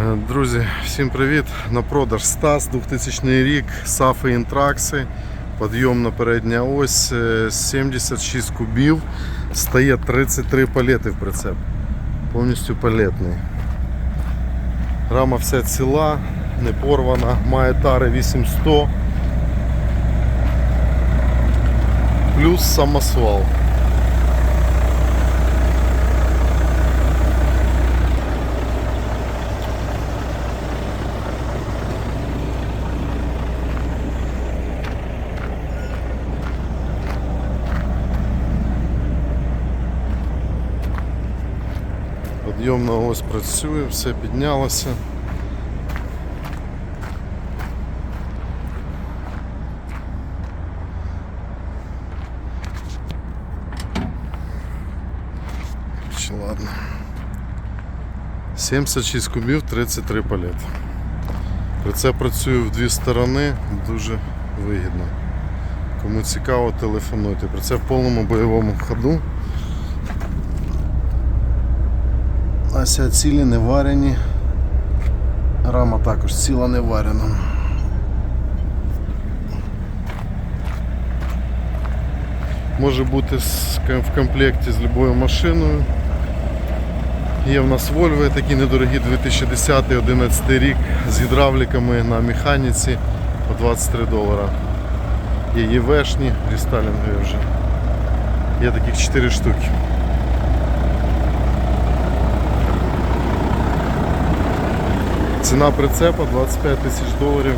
Е, Друзі, всім привіт! На продаж Стас 2000 рік, Сафи Інтракси, підйомна передня ось, е, 76 кубів, стає 33 палети в прицеп. Повністю палетний. Рама вся ціла, не порвана, має тари 800. Плюс самосвал. Підйомна ось працює, все піднялося. Чи ладно. 76 кубів, 33 палети. Це працює в дві сторони, дуже вигідно. Кому цікаво, телефонуйте. Про це в повному бойовому ходу. Ася цілі не варені. Рама також ціла не варена. Може бути в комплекті з будь-якою машиною. Є в нас Volvo такі недорогі 2010-2011 рік з гідравліками на механіці по 23 долара. Є ЄВшні, рестайлінгові вже. Є таких 4 штуки. Ціна прицепа 25 тисяч доларів.